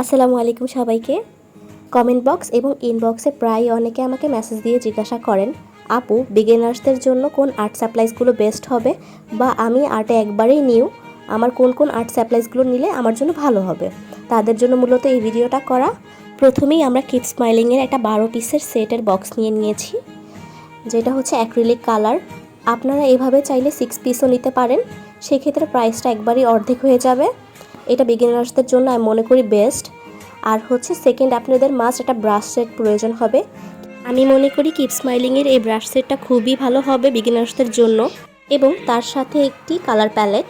আসসালামু আলাইকুম সবাইকে। কমেন্ট বক্স এবং ইনবক্সে প্রায় অনেকে আমাকে মেসেজ দিয়ে জিজ্ঞাসা করেন, আপু বিগিনার্সদের জন্য কোন আর্ট সাপ্লাইসগুলো বেস্ট হবে? বা আমি আর্টে একবারেই নিউ আমার কোন কোন আর্ট সাপ্লাইসগুলো নিলে আমার জন্য ভালো হবে? তাদের জন্য মূলত এই ভিডিওটা করা। প্রথমেই আমরা কিপ স্মাইলিংয়ের একটা বারো পিসের সেটের বক্স নিয়ে নিয়েছি, যেটা হচ্ছে অ্যাক্রিলিক কালার আপনারা এভাবে চাইলে সিক্স পিসও নিতে পারেন। সেক্ষেত্রে প্রাইসটা একবারই অর্ধেক হয়ে যাবে। এটা বিগিনার্সদের জন্য আমি মনে করি বেস্ট আর হচ্ছে সেকেন্ড আপনাদের মাস্ট একটা ব্রাশ সেট প্রয়োজন হবে। আমি মনে করি কিপ স্মাইলিংয়ের এই ব্রাশ সেটটা খুবই ভালো হবে বিগিনার্সদের জন্য। এবং তার সাথে একটি কালার প্যালেট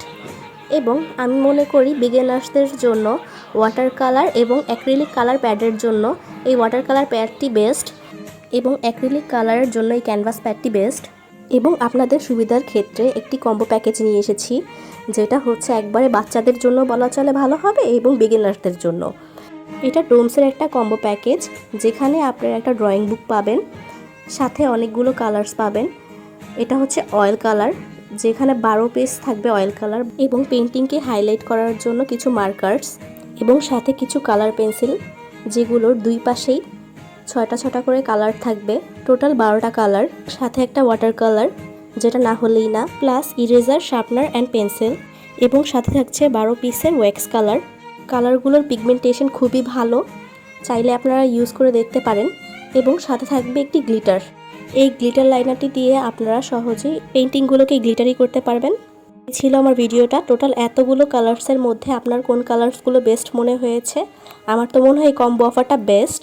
এবং আমি মনে করি বিগিনার্সদের জন্য ওয়াটার কালার এবং অ্যাক্রিলিক কালার প্যাডের জন্য এই ওয়াটার কালার প্যাডটি বেস্ট এবং অ্যাক্রিলিক কালারের জন্য এই ক্যানভাস প্যাডটি বেস্ট এবং আপনাদের সুবিধার ক্ষেত্রে একটি কম্বো প্যাকেজ নিয়ে এসেছি, যেটা হচ্ছে একবারে বাচ্চাদের জন্য বলা চলে ভালো হবে এবং বিগিনারদের জন্য। এটা ডোমসের একটা কম্বো প্যাকেজ যেখানে আপনারা একটা ড্রয়িং বুক পাবেন, সাথে অনেকগুলো কালার্স পাবেন। এটা হচ্ছে অয়েল কালার যেখানে বারো পেজ থাকবে অয়েল কালার এবং পেন্টিংকে হাইলাইট করার জন্য কিছু মার্কার্স এবং সাথে কিছু কালার পেন্সিল যেগুলোর দুই পাশেই ছয়টা ছটা করে কালার থাকবে। টোটাল বারোটা কালার, সাথে একটা ওয়াটার কালার যেটা না হলেই না plus eraser sharpener and pencil এবং সাথে থাকছে বারো পিসের ওয়্যাক্স কালার কালারগুলোর পিগমেন্টেশন খুবই ভালো, চাইলে আপনারা ইউজ করে দেখতে পারেন, এবং সাথে থাকবে একটি গ্লিটার এই গ্লিটার লাইনারটি দিয়ে আপনারা সহজেই পেন্টিংগুলোকে গ্লিটারি করতে পারবেন। ছিল আমার ভিডিওটা। টোটাল এতগুলো কালার্সের মধ্যে আপনার কোন কালার্সগুলো বেস্ট মনে হয়েছে? আমার তো মনে হয় কম্বো অফারটা বেস্ট